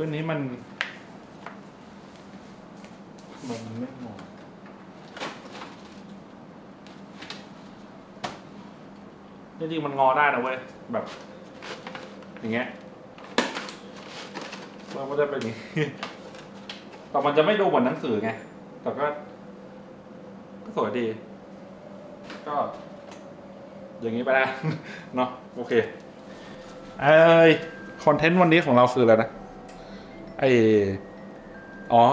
วันนี้มัน มันไม่งอจริงๆมันงอได้นะเว้ย แบบ อย่างเงี้ยมันก็จะเป็นอย่างงี้แต่มันจะไม่ดูเหมือนหนังสือไง แต่ก็ก็สวยดี ก็ อย่างนี้ไปนะเนาะโอเค เอ้ยคอนเทนต์วันนี้ของเราคืออะไรนะ ไออ๋อ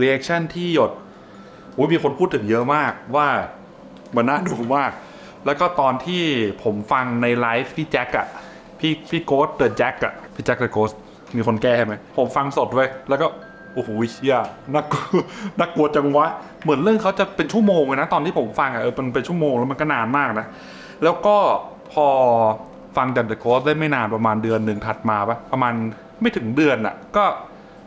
reaction ที่หยดอุ้ยมีคนพูดถึงเยอะมากว่ามันน่าดูมาก แล้วก็ตอนที่ผมฟังในไลฟ์พี่แจ็คอะพี่พี่โกสเดอะแจ็คอะพี่แจ็คเดอะโกสมีคนแก้ไหมผมฟังสดเว้ยแล้วก็โอ้โหเชี่ยน่ากลัวน่ากลัวจังวะ เหมือนเรื่องเขาจะเป็นชั่วโมงเลยนะ ตอนที่ผมฟังอะเออเป็นเป็นชั่วโมงแล้วมันก็นานมากนะ แล้วก็พอฟังจากเดอะโกสได้ไม่นานประมาณเดือนหนึ่งถัดมาปะประมาณไม่ถึงเดือนอะก็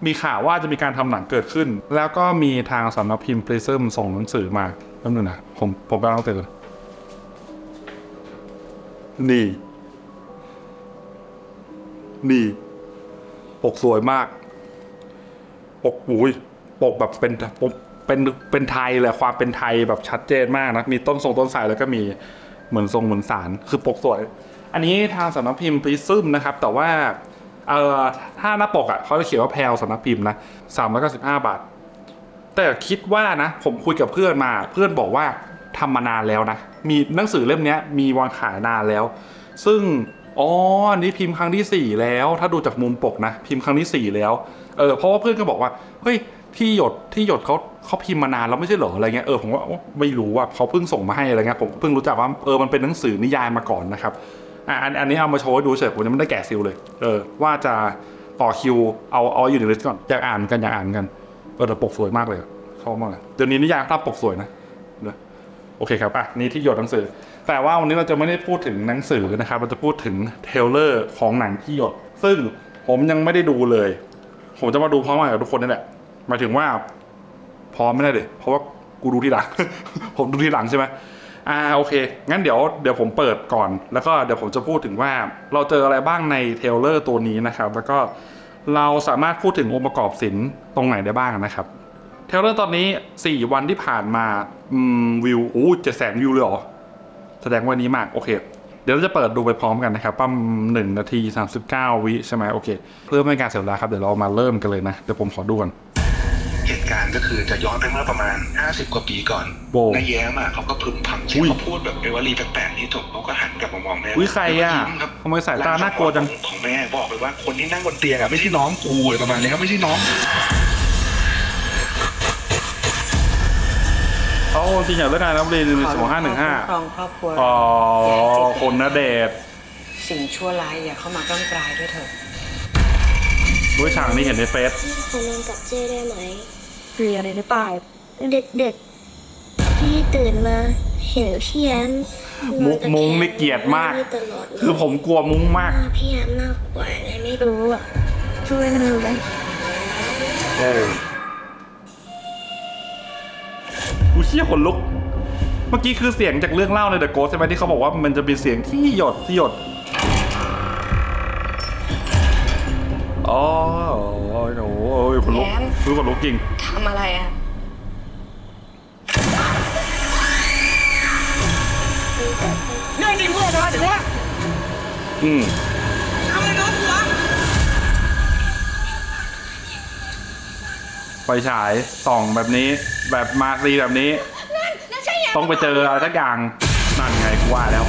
มีข่าวว่าจะมีการทำหนังเกิดขึ้น แล้วก็มีทางสำนักพิมพ์ Prism ส่งหนังสือมาแป๊บนึงนะผมผมกำลังเตือนนี่ นี่ ปกสวยมาก ปกอุ้ยปกแบบเป็นปกเป็นเป็นไทยเลยความเป็นไทยแบบชัดเจนมากนะ มีต้นทรงต้นสายแล้วก็มีเหมือนทรงเหมือนสารคือปกสวย อันนี้ทางสำนักพิมพ์พริซึมนะครับ แต่ว่า เอ่อถ้าหน้าปกอะเขาจะเขียนว่าแพลวสำนักพิมพ์นะสามร้อยเก้าสิบห้าบาท แต่คิดว่านะ ผมคุยกับเพื่อนมา เพื่อนบอกว่าทำมานานแล้วนะ มีหนังสือเล่มนี้มีวางขายนานแล้ว ซึ่งอ๋ออันนี้พิมพ์ครั้งที่สี่แล้ว ถ้าดูจากมุมปกนะ พิมพ์ครั้งที่สี่แล้ว เออเพราะว่าเพื่อนก็บอกว่าเฮ้ยที่หยดที่หยดเขาเขาพิมพ์มานานแล้วไม่ใช่เหรออะไรเงี้ยเออผมว่าไม่รู้ว่าเขาเพิ่งส่งมาให้อะไรเงี้ยผมเพิ่งรู้จักว่าเออมันเป็นหนังสือนิยายมาก่อนนะครับ อะอันอันนี้เอามาโชว์ให้ดูเฉยผมยังไม่ได้แกะซิลเลย เออ ว่าจะต่อคิวเอาเอาอยู่ในลิสต์ก่อนอยากอ่านกันอยากอ่านกันเออแต่ปกสวยมากเลยชอบมากเลยเดี๋ยวนี้นิยายภาพปกสวยนะเนะโอเคครับอะนี่ที่หยดหนังสือ แต่ว่าวันนี้เราจะไม่ได้พูดถึงหนังสือนะครับ เราจะพูดถึงเทเลอร์ของหนังที่หยด ซึ่งผมยังไม่ได้ดูเลย ผมจะมาดูพร้อมกันกับทุกคนนี่แหละหมายถึงว่าพร้อมไม่ได้เลยเพราะว่ากูดูทีหลัง ผมดูทีหลังใช่ไหม อ่าโอเค งั้นเดี๋ยวเดี๋ยวผมเปิดก่อน แล้วก็เดี๋ยวผมจะพูดถึงว่าเราเจออะไรบ้างในเทเลอร์ตัวนี้นะครับ แล้วก็เราสามารถพูดถึงองค์ประกอบศิลป์ตรงไหนได้บ้างนะครับเทเลอร์ตอนนี้ 4 วันที่ผ่านมาอืมวิวโอ้เจ็ดแสนวิวเลยเหรอ แสดงว่านี้มาก โอเค เดี๋ยวเราจะเปิดดูไปพร้อมกันนะครับ ปั้มหนึ่งนาที 39 วิใช่ไหมโอเค เพื่อไม่ให้การเสียเวลาครับ เดี๋ยวเรามาเริ่มกันเลยนะ เดี๋ยวผมขอดูก่อน การณ์ก็คือจะย้อนไปเมื่อประมาณ 50 กว่าปีก่อนโว้นายแย้มอะเขาก็พึมพำอุ้เช่นยเขาพูดแบบเอวลีแปลกๆนี้จบเขาก็หันกลับมามองแม่อุ้ยใครอะแล้วก็ยิ้มครับ ทำไมสายตาน่ากลัวจัง ของแม่บอกเลยว่าคนที่นั่งบนเตียงอะไม่ใช่น้องกูอะไรประมาณนี้ครับไม่ใช่น้อง เขาจริงๆอยากเลิกงานแล้วเรียนในสองห้าหนึ่งห้าครองครอบครัวอ๋อคนนะเดชน์สิ่งชั่วร้ายอย่าเข้ามากล้ำกลายด้วยเถิดด้วยฉากนี้เห็นในเฟซคนนอนกับเจ้ได้ไหม เรียนหรือเปล่าเด็กๆพี่ตื่นมาเห็นพี่แอมมุกมุ้งนี่เกลียดมากตลอดเลยคือผมกลัวมุ้งมาก พี่แอมน่ากลัวอะไรไม่รู้อะช่วยหนูเลยเอออุ้ยเชี่ยขนลุก เมื่อกี้คือเสียงจากเรื่องเล่าในเดอะโกสใช่ไหมที่เขาบอกว่ามันจะมีเสียงที่หยดที่หยดอ๋อโอ้ยโอ้ยขนลุกแย้มคือขนลุกจริง ทำอะไรอะอืมไฟฉายส่องแบบนี้ แบบมาซีแบบนี้ ต้องไปเจออะไรสักอย่าง นั่นไงกูว่าแล้ว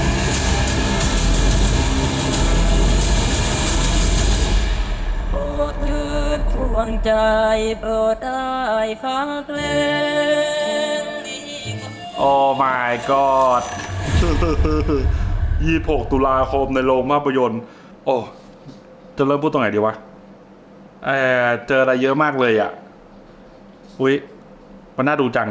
วงใจโปรดได้ฟังเพลงนี้โอ้ my god 26ตุลาคมในโรงภาพยนตร์ โอ้ จะเริ่มพูดตรงไหนดีวะเออเจออะไรเยอะมากเลยอะ อุ้ยมันน่าดูจัง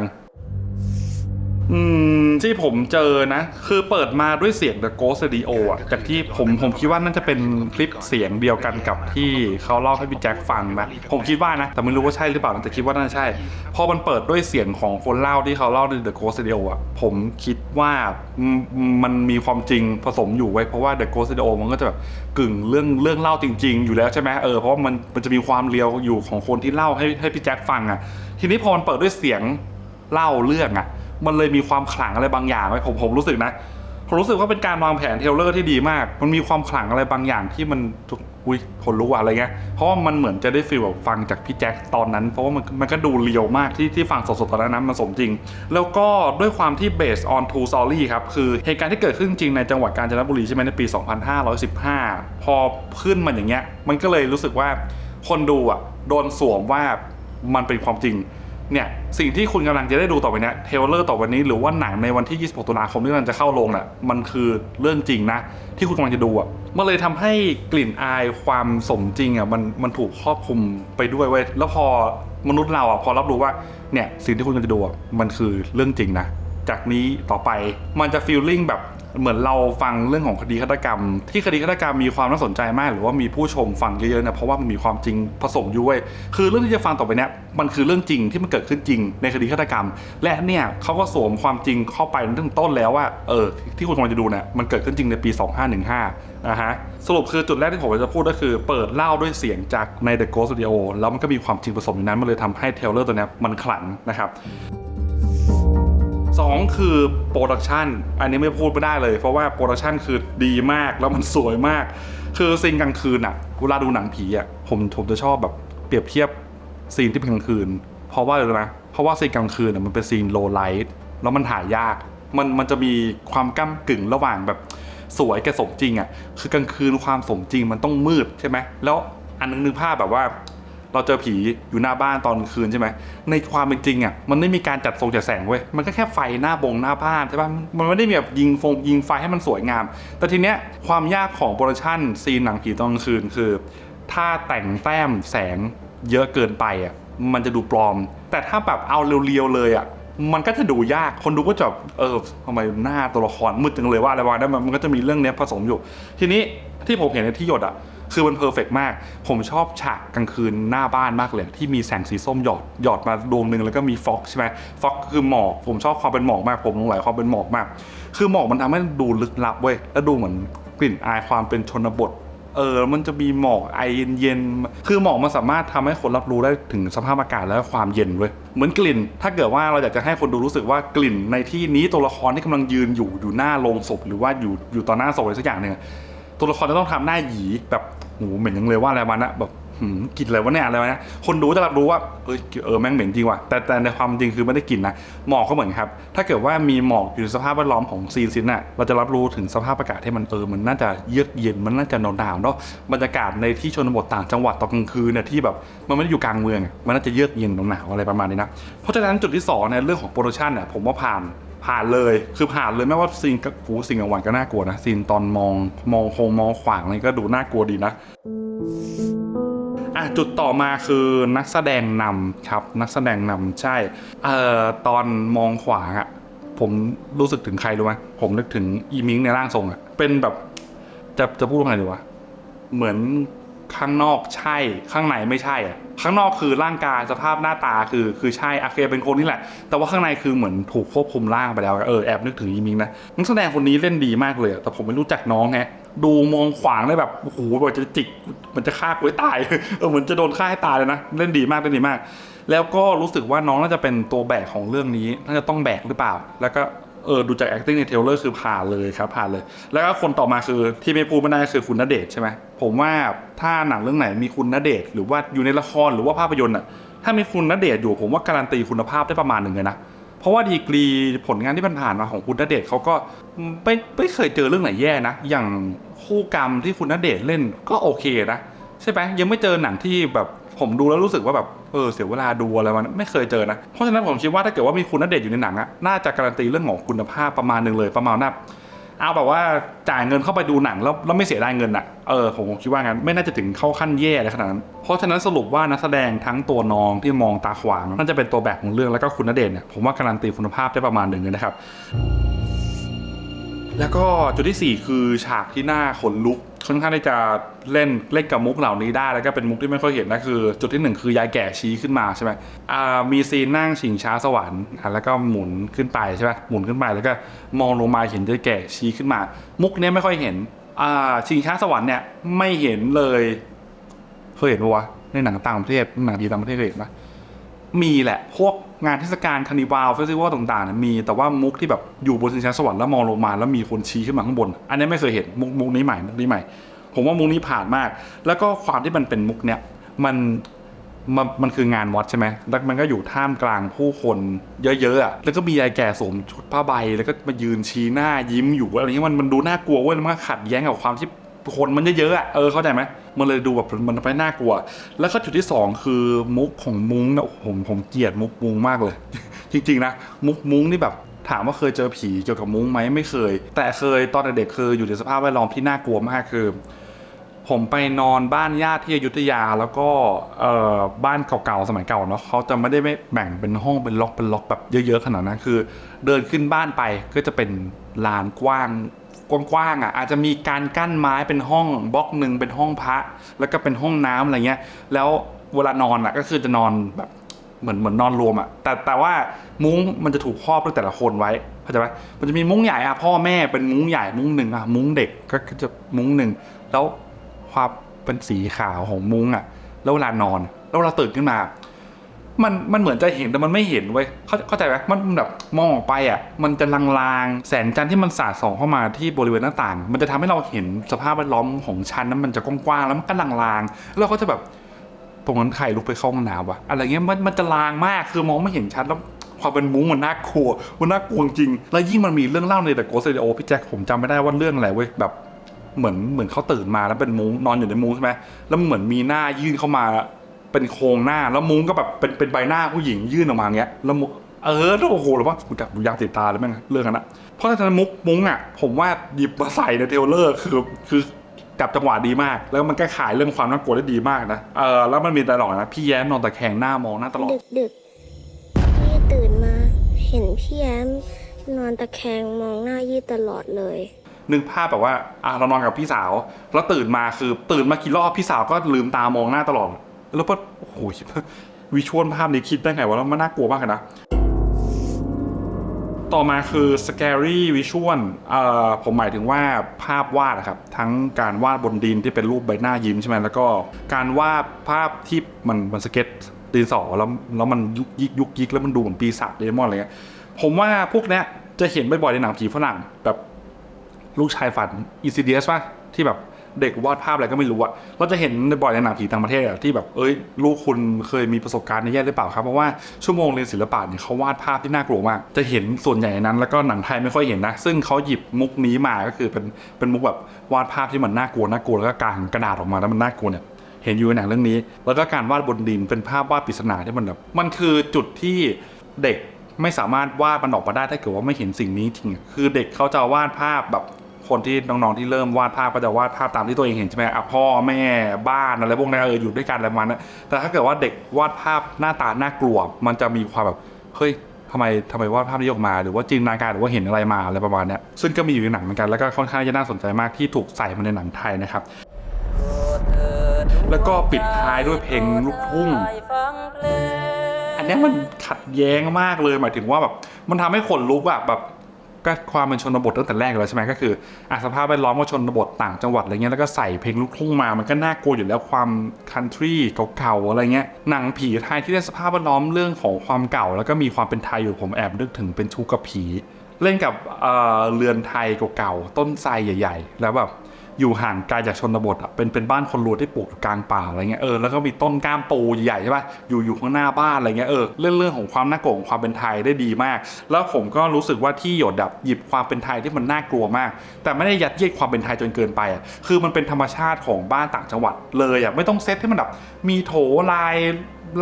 อืมที่ผมเจอนะ คือเปิดมาด้วยเสียง The Ghost Radio อะจากที่ผมผมคิดว่าน่าจะเป็นคลิปเสียงเดียวกันกับที่เขาเล่าให้พี่แจ็คฟังนะ ผมคิดว่านะ แต่ไม่รู้ว่าใช่หรือเปล่านะแต่คิดว่าน่าจะใช่พอมันเปิดด้วยเสียงของคนเล่าที่เขาเล่าใน The Ghost Radio อะผมคิดว่ามันมีความจริงผสมอยู่ไว้เพราะว่า The Ghost Radio มันก็จะแบบกึ่งเรื่องเรื่องเล่าจริง ๆ อยู่แล้วใช่ไหมเออเพราะว่ามันมันจะมีความเรียวอยู่ของคนที่เล่าให้ให้พี่แจ็คฟังอะทีนี้พอมันเปิดด้วยเสียงเล่าเรื่องอะ มันเลยมีความขลังอะไรบางอย่างไว้ผมผมรู้สึกนะผมรู้สึกว่าเป็นการวางแผนเทเลอร์ที่ดีมาก มันมีความขลังอะไรบางอย่างที่มันอุ้ยคนรู้อะไรเงี้ย เพราะว่ามันเหมือนจะได้ฟีลแบบฟังจากพี่แจ็คตอนนั้น เพราะว่ามันมันก็ดูเรียวมากที่ที่ฟังสดๆตอนนั้นนะมันสมจริง แล้วก็ด้วยความที่ based on true story ครับ คือเหตุการณ์ที่เกิดขึ้นจริงในจังหวัดกาญจนบุรีใช่ไหมในปี 2515 พอขึ้นมาอย่างเงี้ย มันก็เลยรู้สึกว่าคนดูอะโดนสวมว่ามันเป็นความจริง เนี่ยสิ่งที่คุณกำลังจะได้ดูต่อไปเนี้ยเทรลเลอร์ต่อไปนี้หรือว่าหนังในวันที่ 26 ตุลาคมที่กำลังจะเข้าโรงน่ะมันคือเรื่องจริงนะ ที่คุณกำลังจะดูอะมันเลยทำให้กลิ่นอายความสมจริงอะมันมันถูกครอบคลุมไปด้วยเว้ยแล้วพอมนุษย์เราอะพอรับรู้ว่าเนี่ยสิ่งที่คุณกำลังจะดูอะมันคือเรื่องจริงนะจากนี้ต่อไปมันจะฟีลลิ่งแบบ เหมือนเราฟังเรื่องของคดีฆาตกรรม ที่คดีฆาตกรรมมีความน่าสนใจมาก หรือว่ามีผู้ชมฟังเยอะๆเนี่ยเพราะว่ามันมีความจริงผสมอยู่เว้ยคือเรื่องที่จะฟังต่อไปเนี้ยมันคือเรื่องจริงที่มันเกิดขึ้นจริงในคดีฆาตกรรม และเนี่ยเขาก็สวมความจริงเข้าไปตั้งต้นแล้วว่าเออที่คุณกำลังจะดูเนี่ยมันเกิดขึ้นจริงในปี 2515นะฮะสรุปคือจุดแรกที่ผมจะพูดก็คือเปิดเล่าด้วยเสียงจากใน The Ghost Studio แล้วมันก็มีความจริงผสมอยู่นั้นมันเลยทำให้เทเลอร์ตัวเนี้ยมันขลังนะครับ สองคือโปรดักชันอันนี้ไม่พูดไม่ได้เลย เพราะว่าโปรดักชันคือดีมากแล้วมันสวยมาก คือซีนกลางคืนอะเวลาดูหนังผีอะผมผมจะชอบแบบเปรียบเทียบซีนที่เป็นกลางคืน เพราะว่าอะไรรู้ไหมเพราะว่าซีนกลางคืนมันเป็นซีนโลไลท์แล้วมันถ่ายยากมันมันจะมีความก้ากึ่งระหว่างแบบสวยกับสมจริงอะคือกลางคืนความสมจริงมันต้องมืดใช่ไหมแล้วอันนึงนึกภาพแบบว่า เราเจอผีอยู่หน้าบ้านตอนคืนใช่ไหมในความเป็นจริงอะมันไม่มีการจัดทรงจัดแสงเว้ยมันก็แค่ไฟหน้าบงหน้าบ้านใช่ป่ะมันไม่ได้มีแบบยิงฟงยิงไฟให้มันสวยงาม แต่ทีเนี้ยความยากของโปรดักชั่นซีนหนังผีตอนกลางคืนคือ ถ้าแต่งแต้มแสงเยอะเกินไปอะมันจะดูปลอม แต่ถ้าแบบเอาเรียวๆเลยอะมันก็จะดูยาก คนดูก็จะเออทำไมหน้าตัวละครมืดจังเลยว่าอะไรวะนั่นมันก็จะมีเรื่องเนี้ยผสมอยู่ ทีนี้ที่ผมเห็นในที่หยดอะ คือมันเพอร์เฟกมาก ผมชอบฉากกลางคืนหน้าบ้านมากเลย ที่มีแสงสีส้มหยอดหยอดมาดวงหนึ่งแล้วก็มีฟอกใช่ไหมฟอกคือหมอกผมชอบความเป็นหมอกมาก ผมหลงไหลความเป็นหมอกมาก คือหมอกมันทำให้ดูลึกลับเว้ยแล้วดูเหมือนกลิ่นอายความเป็นชนบทเออ มันจะมีหมอกไอเย็นๆ คือหมอกมันสามารถทำให้คนรับรู้ได้ถึงสภาพอากาศและความเย็นเว้ย เหมือนกลิ่น ถ้าเกิดว่าเราอยากจะให้คนดูรู้สึกว่ากลิ่นในที่นี้ตัวละครที่กำลังยืนอยู่อยู่หน้าโลงศพหรือว่าอยู่อยู่ต่อหน้าศพอะไรสักอย่างหนึ่งตัวละครจะต้องทำหน้าหยีแบบ หเหม็นยังเลยว่าอะไรมานะแบบหืมกลิ่นอะไรวะเนี่ยอะไรวะเนี่ยคนดูจะรับรู้ว่าเออเออแม่งเหม็นจริงว่ะแต่แต่ในความจริงคือไม่ได้กลิ่นนะหมอกก็เหมือนครับ ถ้าเกิดว่ามีหมอกอยู่ในสภาพแวดล้อมของซีนซินน่ะเราจะรับรู้ถึงสภาพอากาศที่มันเออมันน่าจะเยือกเย็นมันน่าจะหนาวๆเนาะบรรยากาศในที่ชนบทต่างจังหวัดตอนกลางคืนเนี่ยที่แบบมันไม่ได้อยู่กลางเมืองมันน่าจะเยือกเย็นหนาวๆอะไรประมาณนี้นะเพราะฉะนั้นจุดที่สองในเรื่องของโปรดักชันเนี่ยผมว่าผ่าน ผ่านเลยคือผ่านเลยไม่ว่าซีนกับฟูซีนกลางวันก็น่ากลัวนะซีนตอนมองมองโคงมองขวางอะไรก็ดูน่ากลัวดีนะอะจุดต่อมาคือนักแสดงนำครับ นักแสดงนำใช่เอ่อตอนมองขวางอะผมรู้สึกถึงใครรู้ไหมผมนึกถึงอีมิงในร่างทรงอะเป็นแบบจะจะพูดว่าไงดีวะเหมือน ข้างนอกใช่ข้างในไม่ใช่อะข้างนอกคือร่างกายสภาพหน้าตาคือคือใช่อาเคเป็นคนนี่แหละ แต่ว่าข้างในคือเหมือนถูกควบคุมร่างไปแล้วเออแอบนึกถึงอีมิงนะนักแสดงคนนี้เล่นดีมากเลยแต่ผมไม่รู้จักน้องไงดูมองขวางได้แบบโอ้โหแบบจะจิกมันจะฆ่ากูให้ตายเออเหมือนจะโดนฆ่าให้ตายเลยนะเล่นดีมากเล่นดีมาก แล้วก็รู้สึกว่าน้องน่าจะเป็นตัวแบกของเรื่องนี้น่าจะต้องแบกหรือเปล่า แล้วก็ เออดูจาก acting ในเทลเลอร์คือผ่านเลยครับผ่านเลย แล้วก็คนต่อมาคือที่ไม่พูดไม่ได้คือคุณณเดชใช่ไหมผมว่าถ้าหนังเรื่องไหนมีคุณณเดชหรือว่าอยู่ในละครหรือว่าภาพยนตร์อะถ้ามีคุณณเดชอยู่ผมว่าการันตีคุณภาพได้ประมาณหนึ่งเลยนะเพราะว่าดีกรีผลงานที่ผ่านมาของคุณณเดชเขาก็ไม่ไม่เคยเจอเรื่องไหนแย่นะ อย่างคู่กรรมที่คุณณเดชเล่นก็โอเคนะ ใช่ไหมยังไม่เจอหนังที่แบบ ผมดูแล้วรู้สึกว่าแบบเออเสียเวลาดูอะไรมันไม่เคยเจอนะ เพราะฉะนั้นผมคิดว่าถ้าเกิดว่ามีคุณณเดชน์อยู่ในหนังอะน่าจะการันตีเรื่องของคุณภาพประมาณหนึ่งเลยประมาณน่าเอาแบบว่าจ่ายเงินเข้าไปดูหนังแล้วแล้วไม่เสียดายเงินอะเออผมคิดว่างั้นไม่น่าจะถึงเข้าขั้นแย่อะไรขนาดนั้น เพราะฉะนั้นสรุปว่านักแสดงทั้งตัวน้องที่มองตาขวางน่าจะเป็นตัวแบกของเรื่องแล้วก็คุณณเดชน์เนี่ยผมว่าการันตีคุณภาพได้ประมาณหนึ่งเลยนะครับ แล้วก็จุดที่ 4 คือฉากที่หน้าขนลุกค่อนข้างที่จะเล่นเล่นกับมุกเหล่านี้ได้แล้วก็เป็นมุกที่ไม่ค่อยเห็นนะคือ จุดที่หนึ่งคือยายแก่ชี้ขึ้นมาใช่ไหมอ่ามีซีนนั่งชิงช้าสวรรค์อะแล้วก็หมุนขึ้นไปใช่ไหมหมุนขึ้นไปแล้วก็มองลงมาเห็นยายแก่ชี้ขึ้นมา มุกเนี้ยไม่ค่อยเห็นอ่าชิงช้าสวรรค์เนี่ยไม่เห็นเลยเคยเห็นปะวะในหนังต่างประเทศหนังดีต่างประเทศเคยเห็นปะ มีแหละ พวกงานเทศกาลคานิวาลเฟสติวัลต่างๆมี แต่ว่ามุกที่แบบอยู่บนชิงช้าสวรรค์แล้วมองลงมาแล้วมีคนชี้ขึ้นมาข้างบน อันนี้ไม่เคยเห็นมุกมุกนี้ใหม่มุกนี้ใหม่ ผมว่ามุกนี้ผ่านมาก แล้วก็ความที่มันเป็นมุกเนี่ยมันมันมันคืองานวัดใช่ไหมแล้วมันก็อยู่ท่ามกลางผู้คนเยอะๆอะแล้วก็มียายแก่สวมชุดผ้าใบ แล้วก็มายืนชี้หน้ายิ้มอยู่อะไรเงี้ยมันมันดูน่ากลัวเว้ย มันขัดแย้งกับความที่ คนมันเยอะๆอะเออเข้าใจไหมมันเลยดูแบบมันไปน่ากลัว แล้วก็จุดที่สองคือมุกของมุ้งนะผมผมเกลียดมุกมุ้งมากเลย จริงๆนะมุกมุ้งนี่แบบถามว่าเคยเจอผีเกี่ยวกับมุ้งไหมไม่เคย แต่เคยตอนเด็กๆเคยอยู่ในสภาพแวดล้อมที่น่ากลัวมากคือ ผมไปนอนบ้านญาติที่อยุธยาแล้วก็บ้านเก่าๆสมัยเก่าเนาะเขาจะไม่ได้ไม่แบ่งเป็นห้องเป็นล็อกเป็นล็อกแบบเยอะๆขนาดนั้นคือ เดินขึ้นบ้านไปก็จะเป็นลานกว้าง กว้างๆอะอาจจะมีการกั้นไม้เป็นห้องบล็อกหนึ่งเป็นห้องพระแล้วก็เป็นห้องน้ำอะไรเงี้ย แล้วเวลานอนอะก็คือจะนอนแบบเหมือนเหมือนนอนรวมอะแต่แต่ว่ามุ้งมันจะถูกครอบด้วยแต่ละคนไว้เข้าใจไหมมันจะมีมุ้งใหญ่อะพ่อแม่เป็นมุ้งใหญ่มุ้งหนึ่งอะมุ้งเด็กก็จะมุ้งหนึ่งแล้วความเป็นสีขาวของมุ้งอะแล้วเวลานอนแล้วเวลาตื่นขึ้นมา มันมันเหมือนจะเห็นแต่มันไม่เห็นเว้ยเข้าเข้าใจไหมมันแบบมองออกไปอะ มันจะลางๆ แสงจันทร์ที่มันสาดส่องเข้ามาที่บริเวณหน้าต่าง มันจะทำให้เราเห็นสภาพแวดล้อมของชั้นนั้นมันจะกว้างๆแล้วมันก็ลางๆ แล้วก็จะแบบตรงนั้นใครลุกไปเข้าห้องน้ำวะอะไรเงี้ยมันมันจะลางมากคือมองไม่เห็นชัดแล้วความเป็นมุ้งมันน่ากลัวมันน่ากลัวจริง แล้วยิ่งมันมีเรื่องเล่าในแต่โกสเดโอพี่แจ็คผมจำไม่ได้ว่าเรื่องอะไรเว้ยแบบเหมือนเหมือนเขาตื่นมาแล้วเป็นมุ้งนอนอยู่ในมุ้งใช่ไหมแล้วเหมือนมีหน้ายื่นเข้ามา เป็นโครงหน้าแล้วมุ้งก็แบบเป็นเป็นใบหน้าผู้หญิงยื่นออกมาอย่างเงี้ยแล้วมุ้งเออแล้วโอ้โหแล้วว่ากูจับยางติดตาเลยแม่งเรื่องนั้นอะเพราะฉะนั้นมุกมุ้งอะผมว่าหยิบมาใส่ในเทรลเลอร์คือคือจับจังหวะดีมาก แล้วมันก็ขายเรื่องความน่ากลัวได้ดีมากนะเออแล้วมันมีตลอดนะพี่แย้มนอนตะแคงหน้ามองหน้าตลอดดึกดึกๆพี่ตื่นมาเห็นพี่แย้มนอนตะแคงมองหน้ายี่ตลอดเลยนึกภาพแบบว่าอะเรานอนกับพี่สาว แล้วตื่นมาคือตื่นมากี่รอบพี่สาวก็ลืมตามองหน้าตลอด แล้วก็โอ้โหวิชวลภาพนี้คิดได้ไงวะแล้วมันน่ากลัวมากนะ ต่อมาคือ scary visual เอ่อผมหมายถึงว่าภาพวาดอะครับ ทั้งการวาดบนดินที่เป็นรูปใบหน้ายิ้มใช่ไหมแล้วก็การวาดภาพที่มันมันสเก็ตดินสอแล้วแล้วมันยุกยิกยุกยิกแล้วมันดูเหมือนปีศาจเดมอนอะไรเงี้ยผมว่าพวกเนี้ยจะเห็นบ่อยๆในหนังผีฝรั่งแบบลูกชายฝัน ECDS ป่ะที่แบบ เด็กวาดภาพอะไรก็ไม่รู้อะเราจะเห็นบ่อยในหนังผีต่างประเทศอะที่แบบเอ้ยลูกคุณเคยมีประสบการณ์ในแย่หรือเปล่าครับเพราะว่าชั่วโมงเรียนศิลปะเนี่ยเขาวาดภาพที่น่ากลัวมาก จะเห็นส่วนใหญ่นั้น แล้วก็หนังไทยไม่ค่อยเห็นนะ ซึ่งเขาหยิบมุกนี้มาก็คือเป็นเป็นมุกแบบวาดภาพที่มันน่ากลัวน่ากลัวแล้วก็กางกระดาษออกมาแล้วมันน่ากลัวเนี่ยเห็นอยู่ในหนังเรื่องนี้ แล้วก็การวาดบนดินเป็นภาพวาดปริศนาที่มันแบบมันคือจุดที่เด็กไม่สามารถวาดมันออกมาได้ถ้าเกิดว่าไม่เห็นสิ่งนี้จริง คือเด็กเขาจะวาดภาพแบบ คนที่น้องๆที่เริ่มวาดภาพก็จะวาดภาพตามที่ตัวเองเห็นใช่ไหมอะพ่อแม่บ้านอะไรพวกนี้นเอออยู่ด้วยกันอะไรประมาณนั้นแต่ถ้าเกิดว่าเด็กวาดภาพหน้าตาน่ากลัว มันจะมีความแบบเฮ้ยทำไมทำไมวาดภาพนี้ออกมา หรือว่าจินตนาการหรือว่าเห็นอะไรมาอะไรประมาณนี้ซึ่งก็มีอยู่ในหนังเหมือนกันแล้วก็ค่อนข้างจะน่าสนใจมากที่ถูกใส่มาในหนังไทยนะครับแล้วก็ปิดท้ายด้วยเพลงลูกทุ่ง อันนี้มันขัดแย้งมากเลยหมายถึงว่าแบบมันทำให้ขนลุกอะแบบ ก็ความเป็นชนบทตั้งแต่แรกแล้วใช่ไหมก็คืออะสภาพแวดล้อมก็ชนบทต่างจังหวัดอะไรเงี้ยแล้วก็ใส่เพลงลูกทุ่งมามันก็น่ากลัวอยู่แล้วความคันทรีเก่าๆอะไรเงี้ยหนังผีไทยที่ได้สภาพแวดล้อมเรื่องของความเก่า แล้วก็มีความเป็นไทยอยู่ผมแอบนึกถึงเป็นชูกับผี เล่นกับเอ่อเรือนไทยเก่าๆต้นไทรใหญ่ ๆ แล้วแบบ อยู่ห่างไกลจากชนบทอะเป็นเป็นบ้านคนรวยที่ปลูกกลางป่าอะไรเงี้ยเออแล้วก็มีต้นกล้ามปูใหญ่ใช่ป่ะอยู่อยู่ข้างหน้าบ้านอะไรเงี้ยเออเรื่องเรื่องของความน่ากลัวของความเป็นไทยได้ดีมาก แล้วผมก็รู้สึกว่าที่หยดดับหยิบความเป็นไทยที่มันน่ากลัวมาก แต่ไม่ได้ยัดเยียดความเป็นไทยจนเกินไปอะคือมันเป็นธรรมชาติของบ้านต่างจังหวัดเลยอะไม่ต้องเซตให้มันแบบมีโถลาย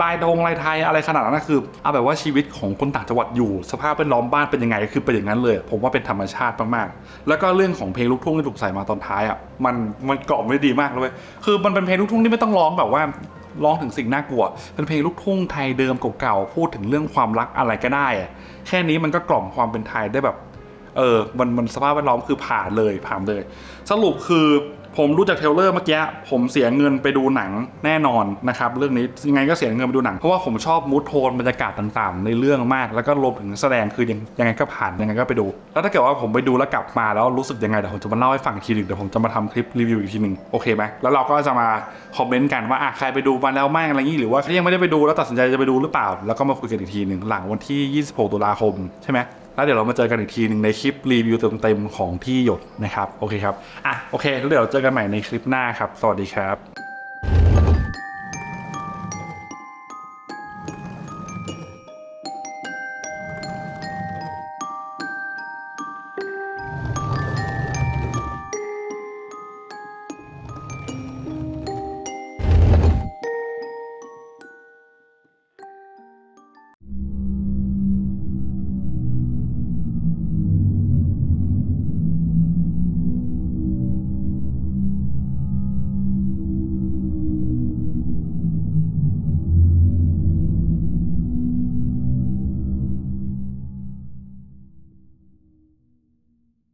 ลายดงลายไทยอะไรขนาดนั้นนะคือเอาแบบว่าชีวิตของคนต่างจังหวัดอยู่ สภาพเป็นล้อมบ้านเป็นยังไงคือเป็นอย่างนั้นเลย ผมว่าเป็นธรรมชาติมากๆแล้วก็เรื่องของเพลงลูกทุ่งที่ถูกใส่มาตอนท้ายอะมันมันกรอบไม่ดีมากเลยคือมันเป็นเพลงลูกทุ่งที่ไม่ต้องร้องแบบว่าร้องถึงสิ่งน่ากลัว เป็นเพลงลูกทุ่งไทยเดิมเก่าๆพูดถึงเรื่องความรักอะไรก็ได้อะแค่นี้มันก็กล่อมความเป็นไทยได้แบบเออมันมันสภาพแวดล้อมคือผ่านเลยผ่านเลย สรุปคือ ผมรู้จากเทลเลอร์เมื่อกี้ผมเสียเงินไปดูหนังแน่นอนนะครับเรื่องนี้ยังไงก็เสียเงินไปดูหนังเพราะว่าผมชอบมูทโทนบรรยากาศต่างๆ ในเรื่องมากแล้วก็รวมถึงแสดงคือยังยังไงก็ผ่านยังไงก็ไปดู แล้วถ้าเกิดว่าผมไปดูแล้วกลับมาแล้วรู้สึกยังไงเดี๋ยวผมจะมาเล่าให้ฟังทีหนึ่งเดี๋ยวผมจะมาทำคลิปรีวิวอีกทีหนึ่งโอเคไหมแล้วเราก็จะมาคอมเมนต์กันว่าอะใครไปดูมาแล้วมั่งอะไรงนี้หรือว่าใครยังไม่ได้ไปดูแล้วตัดสินใจจะไปดูหรือเปล่า แล้วก็มาคุยกันอีกทีหนึ่งหลังวันที่ 26 ตุลาคมใช่ไหม แล้วเดี๋ยวเรามาเจอกันอีกทีหนึ่งในคลิปรีวิวเต็มๆของที่หยดนะครับ โอเคครับ อะ โอเค แล้วเดี๋ยวเจอกันใหม่ในคลิปหน้าครับ สวัสดีครับ